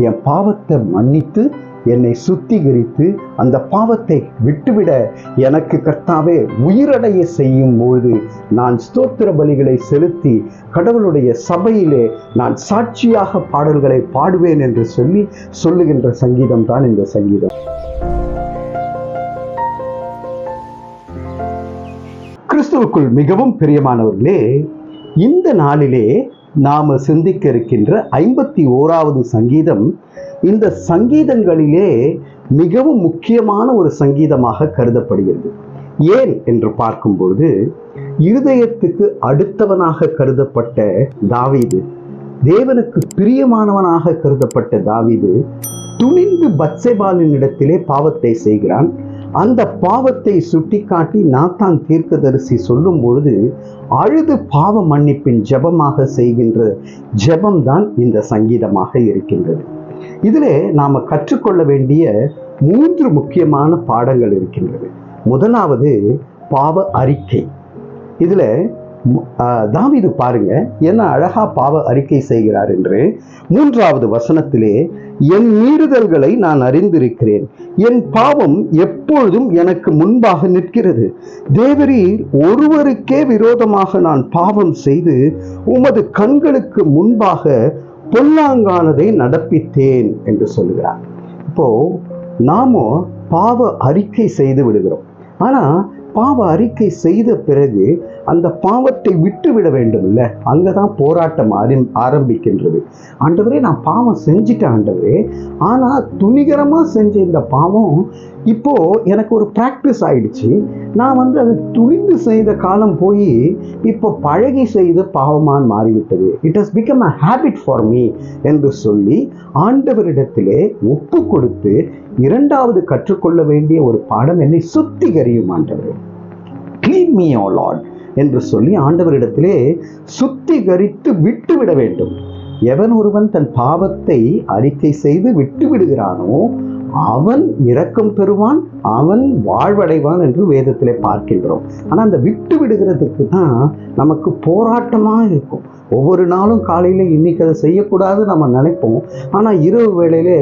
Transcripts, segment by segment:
என் பாவத்தை மன்னித்து என்னை சுத்திகரித்து அந்த பாவத்தை விட்டுவிட எனக்கு கர்த்தாவே உயிரடைய செய்யும் பொழுது நான் ஸ்தோத்திர பலிகளை செலுத்தி கடவுளுடைய சபையிலே நான் சாட்சியாக பாடல்களை பாடுவேன் என்று சொல்லி சொல்லுகின்ற சங்கீதம் தான் இந்த சங்கீதம். கிறிஸ்துவுக்குள் மிகவும் பிரியமானவர்களே இந்த நாளிலே நாம சிந்திக்க இருக்கின்ற ஐம்பத்தி ஓராவது சங்கீதம் இந்த சங்கீதங்களிலே மிகவும் முக்கியமான ஒரு சங்கீதமாக கருதப்படுகிறது. ஏன் என்று பார்க்கும் பொழுது இருதயத்துக்கு அடுத்தவனாக கருதப்பட்ட தாவீது தேவனுக்கு பிரியமானவனாக கருதப்பட்ட தாவீது துணிந்து பச்சைபாலின் இடத்திலே பாவத்தை செய்கிறான். அந்த பாவத்தை சுட்டிக்காட்டி நாத்தான் தீர்க்கதரிசி சொல்லும் பொழுது அழுது பாவ மன்னிப்பின் ஜெபமாக செய்கின்ற ஜபம்தான் இந்த சங்கீதமாக இருக்கின்றது. இதிலே நாம் கற்றுக்கொள்ள வேண்டிய மூன்று முக்கியமான பாடங்கள் இருக்கின்றது. முதலாவது பாவ அறிக்கை. இதில் தாவிது பாருங்க என்ன அழகா பாவ அறிக்கை செய்கிறார் என்று. மூன்றாவது வசனத்திலே என் மீறுதல்களை நான் அறிந்திருக்கிறேன். என் பாவம் எப்பொழுதும் எனக்கு முன்பாக நிற்கிறது. தேவரீர் ஒருவருக்கே விரோதமாக நான் பாவம் செய்து உமது கண்களுக்கு முன்பாக பொல்லாங்கானதை நடப்பித்தேன் என்று சொல்லுகிறார். இப்போ நாமோ பாவ அறிக்கை செய்து விடுகிறோம். ஆனால் பாவ அறிக்கை செய்த பிறகு அந்த பாவத்தை விட்டு விட வேண்டும் இல்ல அங்கதான் போராட்டம் ஆரம் ஆரம்பிக்கின்றது. ஆண்டவரே நான் பாவம் செஞ்சுட்டேன் ஆண்டவரே. ஆனா துணிகரமா செஞ்ச இந்த பாவம் இப்போ எனக்கு ஒரு பிராக்டிஸ் ஆயிடுச்சு. நான் வந்து அது துணிந்து செய்த காலம் போய் இப்போ பழகி செய்த பாவமான் மாறிவிட்டது. It has become a habit for me என்று சொல்லி ஆண்டவரிடத்திலே ஒப்பு கொடுத்து இரண்டாவது கற்றுக்கொள்ள வேண்டிய ஒரு பாடம் என்னை சுத்திகரியும் ஆண்டவர். கிளீன் மீ ஓ லார்ட் என்று சொல்லி ஆண்டவரிடத்திலே சுத்திகரித்து விட்டுவிட வேண்டும். எவன் ஒருவன் தன் பாவத்தை அறிக்கை செய்து விட்டு விடுகிறானோ அவன் இரக்கம் பெறுவான் அவன் வாழ்வடைவான் என்று வேதத்திலே பார்க்கின்றோம். ஆனால் அந்த விட்டு விடுகிறதுக்கு தான் நமக்கு போராட்டமாக இருக்கும். ஒவ்வொரு நாளும் காலையில் இன்னைக்கு அதை செய்யக்கூடாது நம்ம நினைப்போம். ஆனால் இரவு வேளையிலே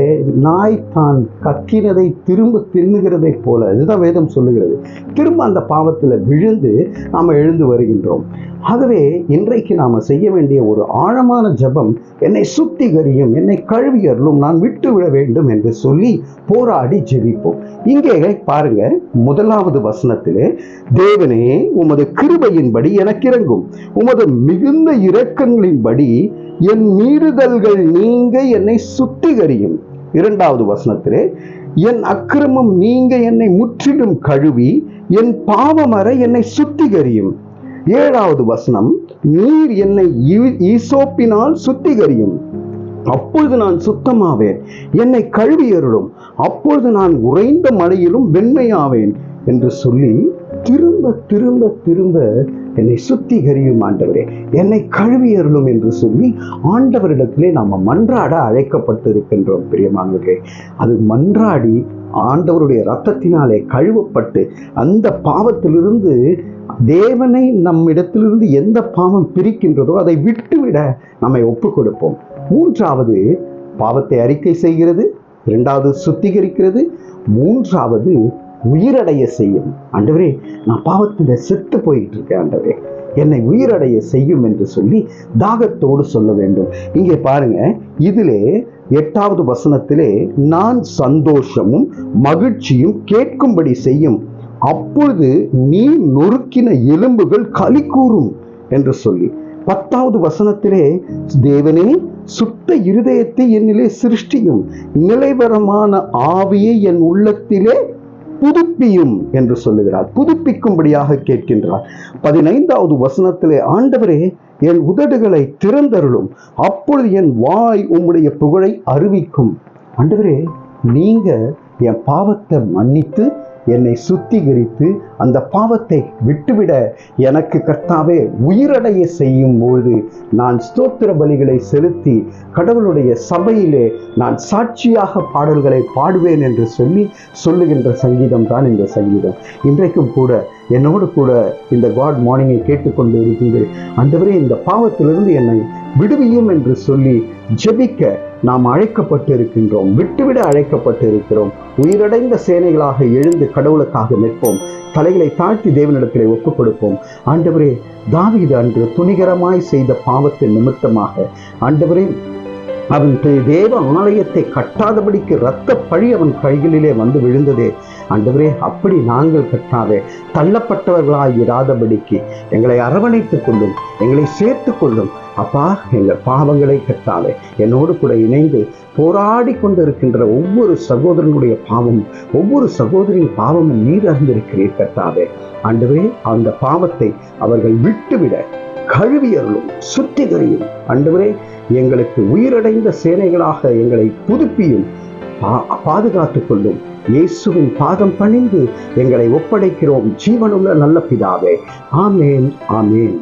நாய் தான் கக்கினதை திரும்ப தின்னுகிறதை போல இதுதான் வேதம் சொல்லுகிறது. திரும்ப அந்த பாவத்தில் விழுந்து நாம் எழுந்து வருகின்றோம். ஆகவே இன்றைக்கு நாம் செய்ய வேண்டிய ஒரு ஆழமான ஜெபம் என்னை சுத்திகரியும் என்னை கழுவியறலும் நான் விட்டு விட வேண்டும் என்று சொல்லி போராடி ஜெபிப்போம். இங்கே பாருங்க முதலாவது வசனத்திலே தேவனே உமது கிருபையின்படி எனக்கு இறங்கும் உமது மிகுந்த இரக்கங்களின்படி என் மீறுதல்கள் நீங்க என்னை சுத்திகரியும். இரண்டாவது வசனத்திலே என் அக்கிரமம் நீங்க என்னை முற்றிலும் கழுவி என் பாவமர என்னை சுத்திகரியும். ஏழாவது வசனம் நீர் என்னை ஈசோப்பினால் சுத்திகரியும். அப்பொழுது நான் சுத்தமாவேன். என்னை கழுவி அருளும் அப்பொழுது நான் உறைந்த மழையிலும் வெண்மையாவேன். என்று சொல்லி திரும்ப திரும்ப திரும்ப என்னை சுத்திகரியும் ஆண்டவரே. என்னை கழுவி அருளும் என்று சொல்லி ஆண்டவரிடத்திலே நாம் மன்றாட அழைக்கப்பட்டிருக்கின்றோம் பிரியமானவர்களே. அது மன்றாடி ஆண்டவருடைய ரத்தத்தினாலே கழுவப்பட்டு அந்த பாவத்திலிருந்து தேவனை நம்மிடத்திலிருந்து எந்த பாவம் பிரிக்கின்றதோ அதை விட்டுவிட நம்மை ஒப்பு கொடுப்போம் மூன்றாவது பாவத்தை அறிக்கை செய்கிறது. இரண்டாவது சுத்திகரிக்கிறது. மூன்றாவது உயிரடைய செய்யும். ஆண்டவரே நான் பாவத்தில் செத்து போயிட்டு இருக்கேன் ஆண்டவரே. என்னை உயிரடைய செய்யும் என்று சொல்லி தாகத்தோடு சொல்ல வேண்டும். இங்கே பாருங்க இதிலே எட்டாவது வசனத்திலே நான் சந்தோஷமும் மகிழ்ச்சியும் கேட்கும்படி செய்யும். அப்பொழுது நீ நொறுக்கின எலும்புகள் களி கூறும் என்று சொல்லி. பத்தாவது வசனத்திலே தேவனே சுத்த இருதயத்தை என்னிலே சிருஷ்டியும் நிலைவரமான ஆவியை என் உள்ளத்திலே புதுப்பியும் என்று சொல்லுகிறார். புதுப்பிக்கும்படியாக கேட்கின்றார். பதினைந்தாவது வசனத்திலே ஆண்டவரே என் உதடுகளை திறந்தருளும். அப்பொழுது என் வாய் உம்முடைய புகழை அறிவிக்கும். ஆண்டவரே நீங்க என் பாவத்தை மன்னித்து என்னை சுத்திகரித்து அந்த பாவத்தை விட்டுவிட எனக்கு கர்த்தாவே உயிரடைய செய்யும் பொழுது நான் ஸ்தோத்திர பலிகளை செலுத்தி கடவுளுடைய சபையிலே நான் சாட்சியாக பாடல்களை பாடுவேன் என்று சொல்லி சொல்லுகின்ற சங்கீதம் தான் இந்த சங்கீதம். இன்றைக்கும் கூட என்னோடு கூட இந்த காட் மார்னிங்கை கேட்டுக்கொண்டு இருக்கின்ற ஆண்டவரே இந்த பாவத்திலிருந்து என்னை விடுவியும் என்று சொல்லி ஜெபிக்க நாம் அழைக்கப்பட்டு இருக்கின்றோம் விட்டுவிட அழைக்கப்பட்டு இருக்கிறோம் உயிரடைந்த சேனைகளாக எழுந்து கடவுளுக்காக நிற்போம். தலைகளை தாழ்த்தி தேவனிடத்திலே ஒப்புக் கொடுப்போம் ஆண்டவரே தாவீது அன்று துணிகரமாய் செய்த பாவத்தின் நிமித்தமாக ஆண்டவரே அவன் தேவ ஆலயத்தை கட்டாதபடிக்கு இரத்த பழி அவன் கைகளிலே வந்து விழுந்ததே. ஆண்டவரே அப்படி நாங்கள் கட்டாதே தள்ளப்பட்டவர்களாய் இராதபடிக்கு எங்களை அரவணைத்துக் கொள்ளும் எங்களை சேர்த்து கொள்ளும். அப்பா எங்கள் பாவங்களை கட்டாதே என்னோடு கூட இணைந்து போராடி கொண்டிருக்கின்ற ஒவ்வொரு சகோதரனுடைய பாவம் ஒவ்வொரு சகோதரின் பாவமும் நீர் அறிந்திருக்கிறீர் கட்டாதே ஆண்டவரே அந்த பாவத்தை அவர்கள் விட்டுவிட கழுவியர்களும் சுத்திகரியும். ஆண்டவரே எங்களுக்கு உயிரடைந்த சேனைகளாக எங்களை புதுப்பியும் பாதுகாத்துக் கொள்ளும். இயேசுவின் பாதம் பணிந்து எங்களை ஒப்படைக்கிறோம். ஜீவனுள்ள நல்ல பிதாவே. ஆமேன் ஆமேன்.